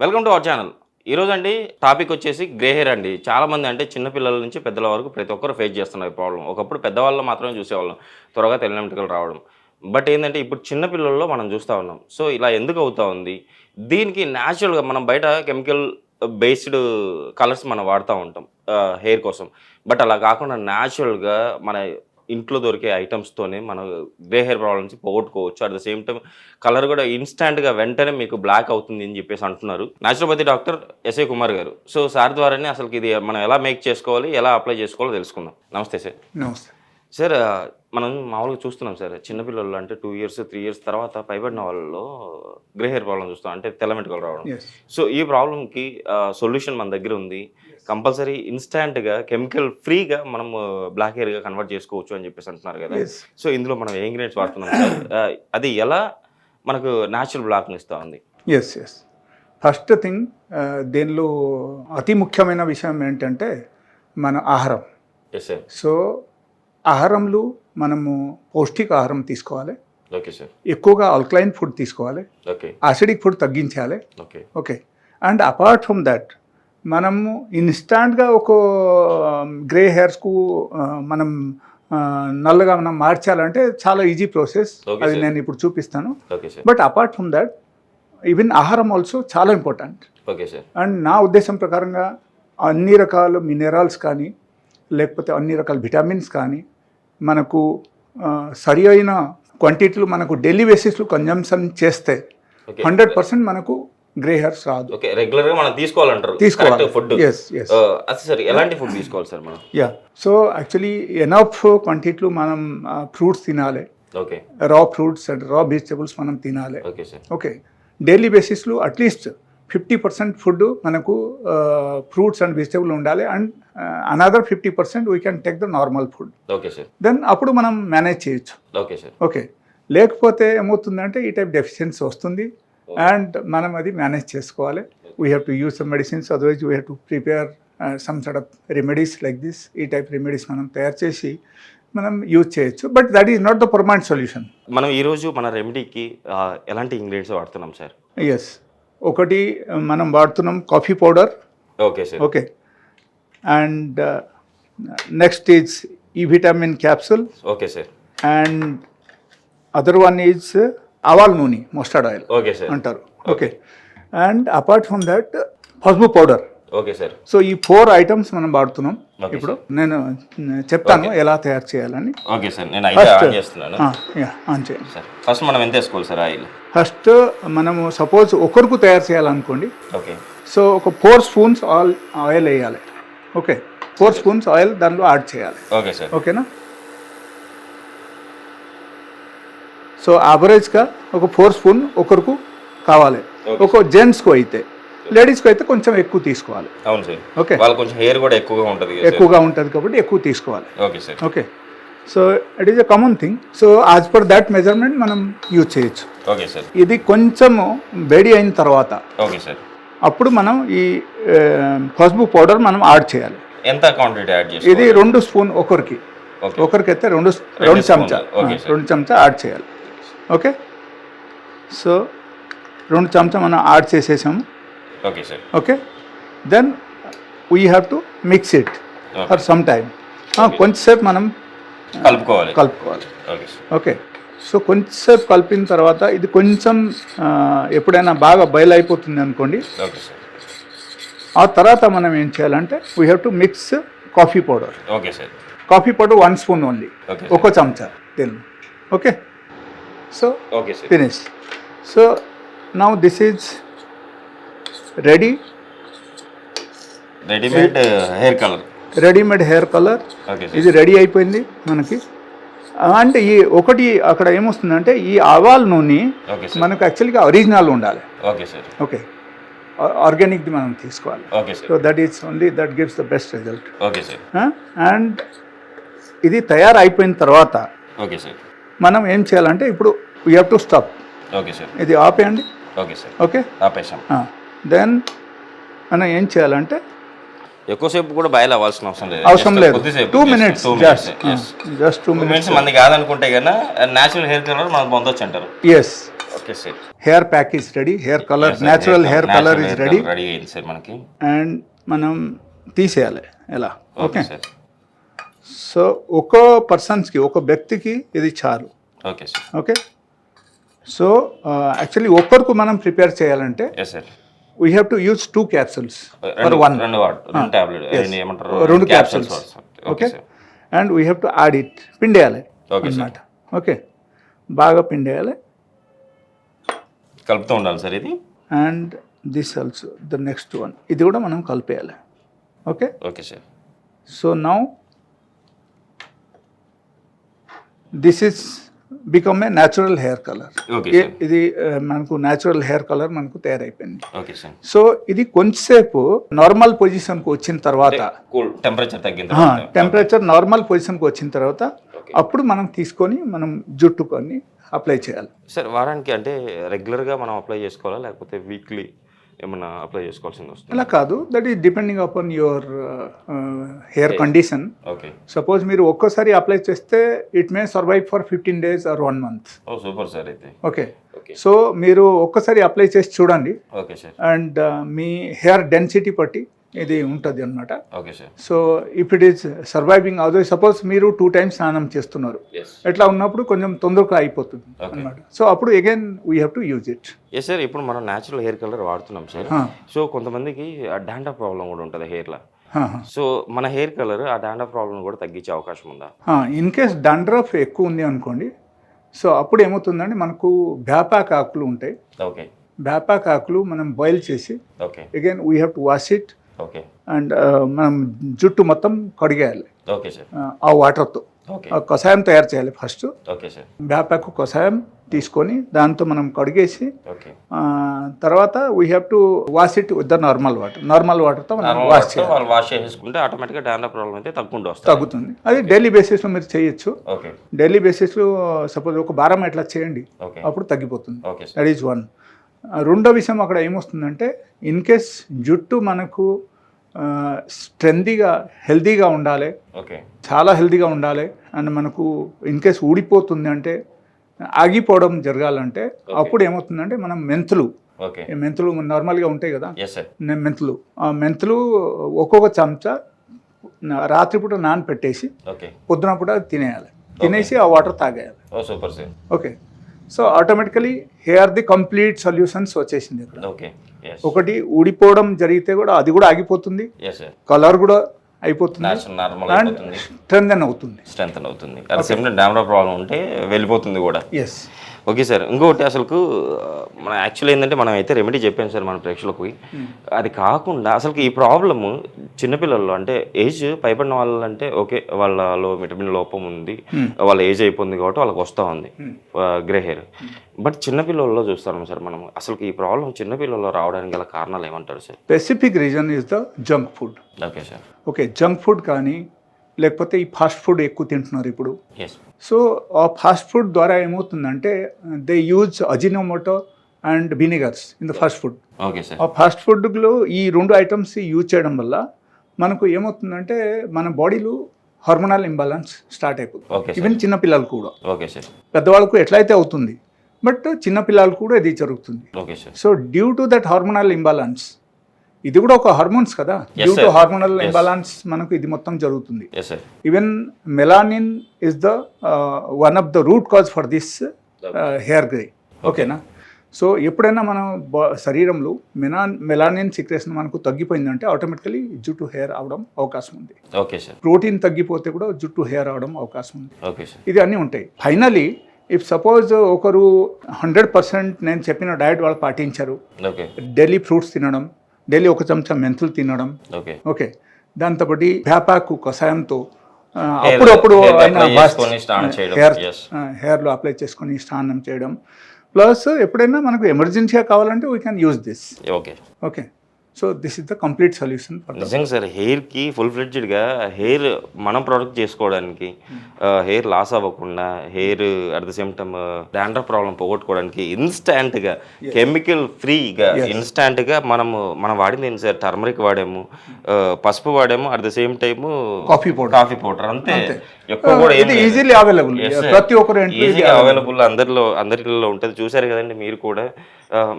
Welcome to our channel. ఈరోజు అండి topic వచ్చేసి గ్రే హెయిర్ అండి. చాలా మంది అంటే చిన్నపిల్లల నుంచి పెద్దల వరకు ప్రతి ఒక్కరు ఫేస్ చేస్తున్నారు ఈ ప్రాబ్లం. ఒకప్పుడు పెద్దవాళ్ళు మాత్రమే చూసేవాళ్ళం త్వరగా తెల్ల రావడం. బట్ ఏంటంటే ఇప్పుడు చిన్న పిల్లల్లో మనం చూస్తూ ఉన్నాం. సో ఇలా ఎందుకు అవుతా ఉంది? దీనికి న్యాచురల్గా మనం బయట కెమికల్ బేస్డ్ కలర్స్ మనం వాడుతూ ఉంటాం హెయిర్ కోసం. బట్ అలా కాకుండా న్యాచురల్గా మన ఇంట్లో దొరికే ఐటమ్స్తోనే మనం grey hair problems పోగొట్టుకోవచ్చు. At the same time colour కూడా ఇన్స్టాంట్గా వెంటనే మీకు బ్లాక్ అవుతుంది అని చెప్పేసి అంటున్నారు. న్యాచురోపతి డాక్టర్ ఎస్ఏ కుమార్ గారు. సో సార్ ద్వారానే అసలు ఇది మనం ఎలా మేక్ చేసుకోవాలి ఎలా అప్లై చేసుకోవాలో తెలుసుకుందాం. నమస్తే సార్ నమస్తే సార్ మనం మామూలుగా చూస్తున్నాం సార్ చిన్నపిల్లలు అంటే టూ ఇయర్స్ త్రీ ఇయర్స్ తర్వాత పైబడిన వాళ్ళలో గ్రే హెయిర్ ప్రాబ్లం చూస్తాం. అంటే తెల్ల వెంట్రుకలు రావడం. సో ఈ ప్రాబ్లంకి సొల్యూషన్ మన దగ్గర ఉంది. కంపల్సరీ ఇన్స్టాంట్గా కెమికల్ ఫ్రీగా మనం బ్లాక్ హెయిర్గా కన్వర్ట్ చేసుకోవచ్చు అని చెప్పేసి అంటున్నారు కదా. సో ఇందులో మనం ఏ ఇంగ్రీడియంట్స్ వాడుతున్నాం? అది ఎలా మనకు న్యాచురల్ బ్లాక్ని ఇస్తూ ఉంది? ఎస్ ఎస్ ఫస్ట్ థింగ్ దీనిలో అతి ముఖ్యమైన విషయం ఏంటంటే మన ఆహారం. ఎస్ సార్ సో ఆహారంలో మనము పౌష్టిక ఆహారం తీసుకోవాలి. ఓకే సార్ ఎక్కువగా ఆల్కలైన్ ఫుడ్ తీసుకోవాలి. ఓకే యాసిడిక్ ఫుడ్ తగ్గించాలి. Okay okay and apart from that మనము ఇన్స్టాంట్గా ఒక గ్రే హెయిర్స్కు మనం నల్లగా మనం మార్చాలంటే చాలా ఈజీ ప్రాసెస్. అది. నేను ఇప్పుడు చూపిస్తాను. But apart from that even ఆహారం ఆల్సో చాలా ఇంపార్టెంట్. ఓకే సార్ అండ్ నా ఉద్దేశం ప్రకారంగా అన్ని రకాల మినరల్స్ కానీ లేకపోతే అన్ని రకాల విటమిన్స్ కానీ మనకు సరి అయిన క్వాంటిటీలు మనకు డైలీ బేసిస్లో కన్జంప్షన్ చేస్తే హండ్రెడ్ పర్సెంట్ మనకు గ్రే హెయిర్స్ రాదు. ఓకే రెగ్యులర్గా మనం తీసుకోవాలంటారు. తీసుకోవాలి. ఫుడ్ ఎస్ ఎస్ అది సార్ ఎలాంటి ఫుడ్ తీసుకోవాలి సార్ మనం? యా సో యాక్చువల్లీ ఎనఫ్ క్వాంటిటీలో మనం ఫ్రూట్స్ తినాలి. ఓకే రా ఫ్రూట్స్ అండ్ రా వెజిటబుల్స్ మనం తినాలి. ఓకే సార్ ఓకే డైలీ బేసిస్లో at least fifty percent food మనకు ఫ్రూట్స్ అండ్ వెజిటబుల్ ఉండాలి. And another fifty percent we can take the normal food okay sir then అప్పుడు మనం మేనేజ్ చేయొచ్చు. ఓకే సార్ ఓకే లేకపోతే ఏమవుతుందంటే ఈ టైప్ డెఫిషియన్సీ వస్తుంది. అండ్ మనం అది మేనేజ్ చేసుకోవాలి. We have to use some medicines otherwise we have to prepare some side of remedies like this ఈ టైప్ రెమెడీస్ మనం తయారు చేసి మనం యూజ్ చేయొచ్చు. But that is not the permanent solution మనం ఈరోజు మన రెమెడీకి ఎలాంటి ఇంగ్రీడియంట్స్ వాడుతున్నాం సార్ ఎస్ ఒకటి మనం వాడుతున్నాం coffee powder okay sir okay and next is ఈ vitamin capsule okay sir and other one is ఆవాల్ నూనె మస్టర్డ్ ఆయిల్ ఓకే సార్. అంటారు. Okay. And apart from that పసుపు పౌడర్. Okay sir. సో ఈ four items మనం వాడుతున్నాం. ఇప్పుడు నేను చెప్తాను ఎలా తయారు చేయాలని. ఓకే సార్ నేను ఆన్ చేస్తున్నాను. ఆన్ చేయండి సార్ ఫస్ట్ మనం ఎంత వేసుకోవాలి సార్ ఆయిల్? ఫస్ట్ మనము సపోజ్ ఒకరికి తయారు చేయాలనుకోండి. ఓకే. సో ఒక ఫోర్ స్పూన్స్ ఆయిల్ ఆయిల్ వేయాలి. ఓకే. ఫోర్ స్పూన్స్ ఆయిల్ దానిలో యాడ్ చేయాలి. Okay sir. ఓకేనా? సో యావరేజ్గా ఒక ఫోర్ స్పూన్ ఒకరికి కావాలి. ఒక జెంట్స్కు అయితే. లేడీస్కి అయితే కొంచెం ఎక్కువ తీసుకోవాలి. అవును సార్. ఓకే వాళ్ళ కొంచెం హెయిర్ కూడా ఎక్కువగా ఉంటుంది ఎక్కువగా ఉంటుంది కాబట్టి ఎక్కువ తీసుకోవాలి. Okay sir. Okay so it is a common thing so as per that measurement మనం యూజ్ చేయొచ్చు. Okay sir. ఇది కొంచెము వేడి అయిన తర్వాత ఓకే సార్. అప్పుడు మనం ఈ పసుపు పౌడర్ మనం యాడ్ చేయాలి. ఎంత క్వాంటిటీ యాడ్ ఇది రెండు స్పూన్ ఒకరికి. ఒకరికైతే రెండు రెండు చెంచా. రెండు చెంచా యాడ్ చేయాలి. ఓకే? సో రెండు చెంచా మనం యాడ్ చేసేసాము. Okay sir. Okay? Then we have to mix it. For some time. కొంచెంసేపు మనం కలుపుకోవాలి. కలుపుకోవాలి. ఓకే సో కొంచెంసేపు కలిపిన తర్వాత ఇది కొంచెం ఎప్పుడైనా బాగా బయలు అయిపోతుంది అనుకోండి. ఆ తర్వాత మనం ఏం చేయాలంటే we have to mix coffee powder okay sir. Coffee powder one spoon only ఒక చెంచా. తెలు okay? So okay sir finish so now this is ready readymade hair colour readymade hair colour ఇది రెడీ అయిపోయింది మనకి. అంటే ఈ ఒకటి అక్కడ ఏమొస్తుందంటే ఈ ఆవాల్ నూనె మనకు యాక్చువల్గా ఒరిజినల్ ఉండాలి. ఓకే సార్ ఓకే ఆర్గానిక్ది మనం తీసుకోవాలి. So that is only that gives the best result okay sir and ఇది తయారు అయిపోయిన తర్వాత ఓకే సార్ మనం ఏం చేయాలంటే ఇప్పుడు we have to stop okay sir. ఇది ఆపేయండి. Okay sir. ఓకే? ఆపేసాం దెన్ మనం ఏం చేయాలంటే ఎక్కువసేపు కూడా బయలు అవ్వాల్సిన అవసరం లేదు. అవసరం లేదు. Two minutes just two minutes మంది కాదనుకుంటే కన్నా న్యాచురల్ హెయిర్ కలర్ మనం పొందొచ్చు అంటారు yes okay sir. Hair pack is ready hair colour natural hair colour is ready ready అయింది సార్ మనకి. అండ్ మనం తీసేయాలి. ఎలా? Okay sir. సో ఒక్కో పర్సన్స్కి ఒక వ్యక్తికి ఇది చాలు. Okay okay? సో యాక్చువల్లీ ఒక్కరికి మనం ప్రిపేర్ చేయాలంటే we have to use two capsules for one రెండు capsules okay and we have to add it పిండేయాలి అనమాట ఓకే బాగా పిండేయాలి. కలుపుతూ ఉండాలి సార్ ఇది. And this also the next one ఇది కూడా మనం కలిపేయాలి. Okay okay sir so now this is become a natural hair colour ఇది మనకు న్యాచురల్ హెయిర్ కలర్ మనకు తయారైపోయింది. సో ఇది కొంచెంసేపు నార్మల్ పొజిషన్కి వచ్చిన తర్వాత టెంపరేచర్ తర్వాత. టెంపరేచర్ నార్మల్ పొజిషన్కి వచ్చిన తర్వాత అప్పుడు మనం తీసుకొని మనం జుట్టుకొని అప్లై చేయాలి. సార్ వారానికి అంటే రెగ్యులర్గా మనం అప్లై చేసుకోవాలా? లేకపోతే వీక్లీ ఏమన్నా అప్లై చేసుకోవాల్సింది వస్తుంది? అలా కాదు. That is depending upon your hair condition okay suppose మీరు ఒక్కసారి అప్లై చేస్తే it may survive for fifteen days or one month oh super sir అయితే. ఓకే ఓకే సో మీరు ఒక్కసారి అప్లై చేసి చూడండి. ఓకే సార్ అండ్ మీ హెయిర్ డెన్సిటీ బట్టి ఇది ఉంటుంది అనమాట okay sir. So if it is surviving అదే సపోజ్ మీరు టూ టైమ్స్ స్నానం చేస్తున్నారు. ఎట్లా ఉన్నప్పుడు కొంచెం తొందరగా అయిపోతుంది అనమాట సో అప్పుడు again we have to use it yes sir ఇప్పుడు మనం న్యాచురల్ హెయిర్ కలర్ వాడుతున్నాం సార్ సో కొంతమందికి డాండా ప్రాబ్లం కూడా ఉంటుంది హెయిర్లో సో మన హెయిర్ కలర్ ఆ డాండా ప్రాబ్లం కూడా తగ్గించే అవకాశం ఉందా? ఇన్ కేస్ డండ్రఫ్ ఎక్కువ ఉంది అనుకోండి. సో అప్పుడు ఏమవుతుందంటే మనకు బ్యాపాక్ ఆకులు ఉంటాయి. ఓకే బ్యాపాక్ ఆకులు మనం బాయిల్ చేసి okay again we have to wash it and మనం జుట్టు మొత్తం కడిగేయాలి. ఓకే సార్ ఆ, వాటర్తో. కషాయం తయారు చేయాలి ఫస్ట్. బ్యాపాక్ కషాయం తీసుకొని దాంతో మనం కడిగేసి తర్వాత we have to wash it with the normal water normal వాటర్తో మనం వాష్ చేయాలి. వాష్ చేసేసుకుంటే ఆటోమేటిక్గా డాండా ప్రాబ్లం అయితే తగ్గుతుంది. అది డైలీ బేసిస్లో మీరు చేయొచ్చు. డైలీ బేసిస్లో సపోజ్ ఒక వారం ఎట్లా చేయండి అప్పుడు తగ్గిపోతుంది. దట్ ఈజ్ వన్ రెండో విషయం అక్కడ ఏమొస్తుందంటే ఇన్ కేస్ జుట్టు మనకు స్ట్రెందీగా హెల్తీగా ఉండాలి ఓకే. చాలా హెల్తీగా ఉండాలి అండ్ మనకు ఇన్ కేస్ ఊడిపోతుంది అంటే ఆగిపోవడం జరగాలంటే అప్పుడు ఏమవుతుందంటే మనం మెంతులు మెంతులు నార్మల్గా ఉంటాయి కదా మెంతులు ఆ మెంతులు ఒక్కొక్క చెంచా రాత్రిపూట నానపెట్టేసి పొద్దున పూట తినేయాలి. తినేసి ఆ వాటర్ తాగేయాలి. ఓ super sir okay. So automatically hair the complete solutions వచ్చేసింది ఇక్కడ. ఒకటి ఊడిపోవడం జరిగితే కూడా అది కూడా ఆగిపోతుంది. కలర్ కూడా అయిపోతుంది. స్ట్రెంగ్ అవుతుంది. స్ట్రెంత్ అవుతుంది. అట్ ద సేమ్ టైం డామరా ప్రాబ్లం ఉంటే వెళ్ళిపోతుంది కూడా. Yes okay sir. ఇంకొకటి అసలుకు మన యాక్చువల్ ఏంటంటే మనం అయితే రెమెడీ చెప్పాం సార్ మన ప్రేక్షకులకు. అది కాకుండా అసలుకి ఈ ప్రాబ్లము చిన్నపిల్లల్లో అంటే ఏజ్ పైబడిన వాళ్ళంటే ఓకే వాళ్ళలో విటమిన్ లోపం ఉంది. వాళ్ళ ఏజ్ అయిపోయింది కాబట్టి వాళ్ళకి వస్తూ ఉంది. గ్రే హెయిర్ బట్ చిన్నపిల్లల్లో చూస్తాం సార్ మనం. అసలు ఈ ప్రాబ్లం చిన్నపిల్లల్లో రావడానికి గల కారణాలు ఏమంటారు sir? Specific reason is the junk food okay sir okay junk food కానీ లేకపోతే ఈ ఫాస్ట్ ఫుడ్ ఎక్కువ తింటున్నారు ఇప్పుడు. సో ఆ ఫాస్ట్ ఫుడ్ ద్వారా ఏమవుతుందంటే they use Ajinomoto and vinegars in the fast food ఆ ఫాస్ట్ ఫుడ్లో ఈ రెండు ఐటమ్స్ యూజ్ చేయడం వల్ల మనకు ఏమవుతుందంటే మన బాడీలో హార్మోనల్ ఇంబాలెన్స్ స్టార్ట్ అయిపోతుంది. ఈవెన్ చిన్నపిల్లలు కూడా. ఓకే సార్ పెద్దవాళ్ళకు ఎట్లయితే అవుతుంది బట్ చిన్నపిల్లలు కూడా ఇది జరుగుతుంది. So due to that hormonal imbalance ఇది కూడా ఒక హార్మోన్స్ కదా? Due to. హార్మోనల్. ఇంబాలెన్స్ మనకు ఇది మొత్తం జరుగుతుంది. Even melanin is the one of the root cause for this hair grey ఓకేనా సో ఎప్పుడైనా మనం శరీరంలో మెనా మెలానిన్ సిక్రేషన్ మనకు తగ్గిపోయిందంటే ఆటోమేటికలీ జుట్టు హెయిర్ అవడం అవకాశం ఉంది. ఓకే సార్ ప్రోటీన్ తగ్గిపోతే కూడా జుట్టు హెయిర్ అవడం అవకాశం ఉంది. ఓకే సార్ ఇది అన్నీ ఉంటాయి. ఫైనలీ ఇఫ్ సపోజ్ ఒకరు హండ్రెడ్ పర్సెంట్ నేను చెప్పిన డయట్ వాళ్ళు పాటించారు. డైలీ ఫ్రూట్స్ తినడం డైలీ ఒక చెంచా మెంతులు తినడం. ఓకే. ఓకే. దాంతో పాటు వేపాకు కషాయంతో అప్పుడప్పుడు. హెయిర్. హెయిర్లో అప్లై చేసుకొని స్నానం చేయడం. ప్లస్ ఎప్పుడైనా మనకు ఎమర్జెన్సీగా కావాలంటే we can use this okay. Okay. So this is the complete solution నిజంగా సార్ హెయిర్కి ఫుల్ ఫ్లెడ్జ్డ్గా హెయిర్ మనం ప్రొడక్ట్ చేసుకోవడానికి హెయిర్ లాస్ అవ్వకుండా hair at the same time dandruff problem పోగొట్టుకోవడానికి ఇన్స్టాంట్గా కెమికల్ ఫ్రీగా ఇన్స్టాంట్గా మనము మనం వాడింది ఏంటి సార్ టర్మరిక్ వాడాము uh, పసుపు వాడాము at the same time coffee powder coffee powder అంతే. ఎక్కువ కూడా ఇది. Easily available. ప్రతి ఒక్కరు ఈజీగా అవైలబుల్ అందరిలో అందరిలో ఉంటుంది. చూసారు కదండి మీరు కూడా.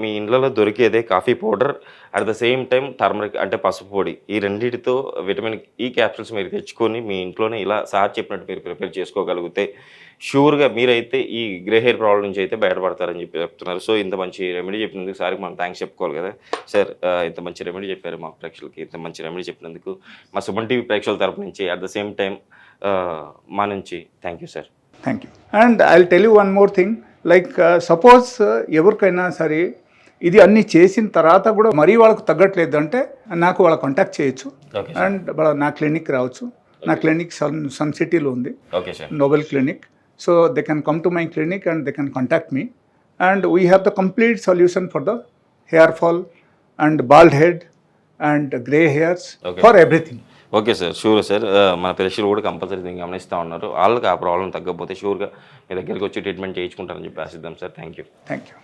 మీ ఇండ్లలో దొరికేదే coffee powder. At the same time turmeric అంటే పసుపు పొడి. ఈ రెండింటితో విటమిన్ ఈ క్యాప్సూల్స్ మీరు తెచ్చుకొని మీ ఇంట్లోనే ఇలా సార్ చెప్పినట్టు మీరు ప్రిపేర్ చేసుకోగలిగితే షూర్గా మీరైతే ఈ గ్రే హెయిర్ ప్రాబ్లం నుంచి అయితే బయటపడతారని చెప్పి చెప్తున్నారు. సో ఇంత మంచి రెమెడీ చెప్పినందుకు సార్కి మనం థ్యాంక్స్ చెప్పుకోవాలి కదా. సార్ ఇంత మంచి రెమెడీ చెప్పారు మా ప్రేక్షకులకి. ఇంత మంచి రెమెడీ చెప్పినందుకు మా సుమన్ టీవీ ప్రేక్షకుల తరపు నుంచి. అట్ ద సేమ్ టైం మా నుంచి. Thank you sir thank you and I tell you one more thing like suppose ఎవరికైనా సరే ఇది అన్ని చేసిన తర్వాత కూడా మరీ వాళ్ళకు తగ్గట్లేదు అంటే నాకు వాళ్ళ కాంటాక్ట్ చేయొచ్చు. అండ్ వాళ్ళ నా క్లినిక్ రావచ్చు. నా క్లినిక్ సన్ సన్ సిటీలో ఉంది. Okay sir Nobel clinic so they can come to my clinic and they can contact me and we have the complete solution for the hair fall and bald head and grey hairs. For everything okay sir sure sir. మన ప్రేక్షకులు కూడా compulsory దీన్ని గమనిస్తూ ఉన్నారు. వాళ్ళకి ఆ problem తగ్గకపోతే షూర్గా మీ దగ్గరికి వచ్చి ట్రీట్మెంట్ చేయించుకుంటారని చెప్పి ఆశిద్దాం sir. Thank you thank you